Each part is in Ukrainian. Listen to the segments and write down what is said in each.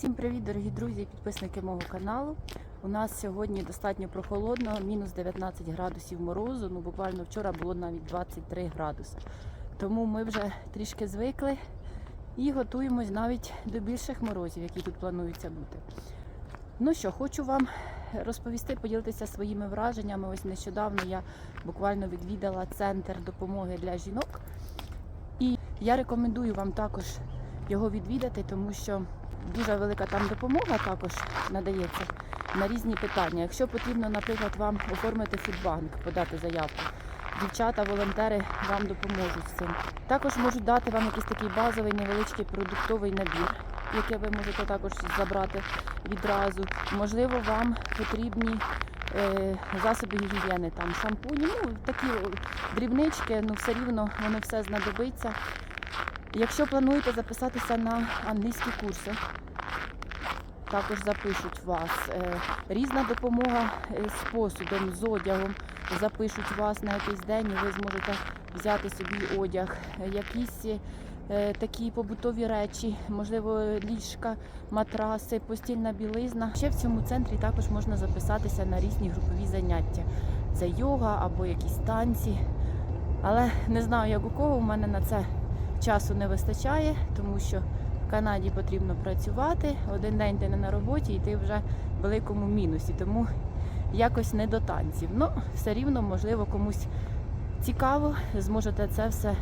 Всім привіт, дорогі друзі і підписники мого каналу. У нас сьогодні достатньо прохолодно, мінус 19 градусів морозу. Ну буквально вчора було навіть 23 градуси. Тому ми вже трішки звикли і готуємось навіть до більших морозів, які тут плануються бути. Ну що, хочу вам розповісти, поділитися своїми враженнями. Ось нещодавно я буквально відвідала центр допомоги для жінок. І я рекомендую вам також його відвідати, тому що дуже велика там допомога також надається на різні питання. Якщо потрібно, наприклад, вам оформити фудбанк, подати заявку, дівчата, волонтери вам допоможуть з цим. Також можуть дати вам якийсь такий базовий невеличкий продуктовий набір, який ви можете також забрати відразу. Можливо, вам потрібні е, засоби гігієни, там шампуні, ну такі дрібнички, ну все рівно воно все знадобиться. Якщо плануєте записатися на англійські курси, також запишуть вас. Е, Різна допомога е, з посудом, з одягом. Запишуть вас на якийсь день, і ви зможете взяти собі одяг, Е, якісь е, такі побутові речі, можливо, ліжка, матраси, постільна білизна. Ще в цьому центрі також можна записатися на різні групові заняття. Це йога або якісь танці. Але не знаю, як у кого у мене на це часу не вистачає, тому що в Канаді потрібно працювати. Один день ти не на роботі, і ти вже в великому мінусі. Тому якось не до танців. Ну, все рівно, можливо, комусь цікаво, зможете це все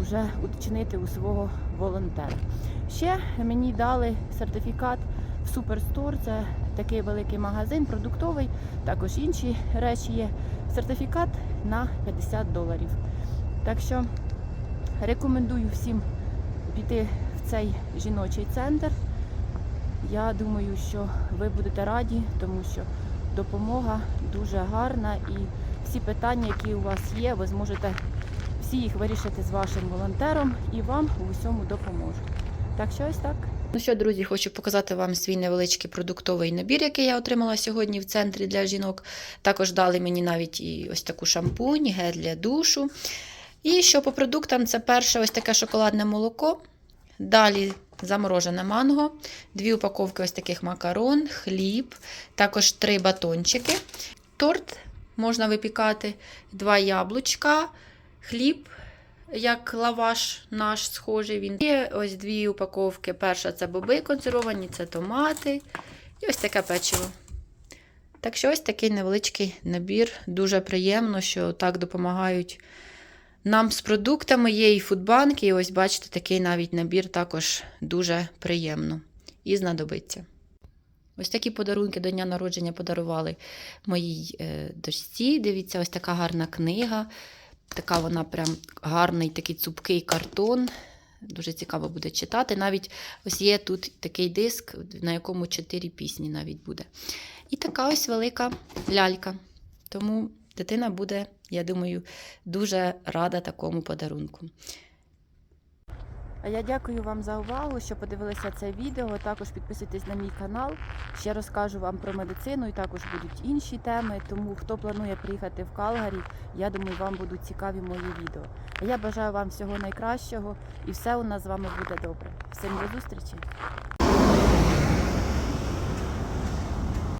вже учинити у свого волонтера. Ще мені дали сертифікат в Суперстор. Це такий великий магазин, продуктовий, також інші речі є. Сертифікат на 50 доларів. Так що рекомендую всім піти в цей жіночий центр. Я думаю, що ви будете раді, тому що допомога дуже гарна і всі питання, які у вас є, ви зможете всі їх вирішити з вашим волонтером і вам у всьому допоможуть. Так що ось так. Ну що, друзі, хочу показати вам свій невеличкий продуктовий набір, який я отримала сьогодні в центрі для жінок. Також дали мені навіть і ось таку шампунь, гель для душу. І що по продуктам, це перше ось таке шоколадне молоко. Далі заморожене манго, дві упаковки ось таких макарон, хліб, також три батончики. Торт можна випікати, два яблучка, хліб, як лаваш наш схожий. Він є ось дві упаковки. Перша це боби консервовані, це томати. І ось таке печиво. Так що ось такий невеличкий набір. Дуже приємно, що так допомагають нам з продуктами. Є і фудбанки, і ось бачите, такий навіть набір також дуже приємно і знадобиться. Ось такі подарунки до дня народження подарували моїй е, дочці. Дивіться, ось така гарна книга. Така вона прям гарний такий цупкий картон. Дуже цікаво буде читати. Навіть ось є тут такий диск, на якому чотири пісні навіть буде. І така ось велика лялька. Тому дитина буде, я думаю, дуже рада такому подарунку. А я дякую вам за увагу, що подивилися це відео. Також підписуйтесь на мій канал. Ще розкажу вам про медицину і також будуть інші теми. Тому хто планує приїхати в Калгарі, я думаю, вам будуть цікаві мої відео. А я бажаю вам всього найкращого і все у нас з вами буде добре. Всім до зустрічі!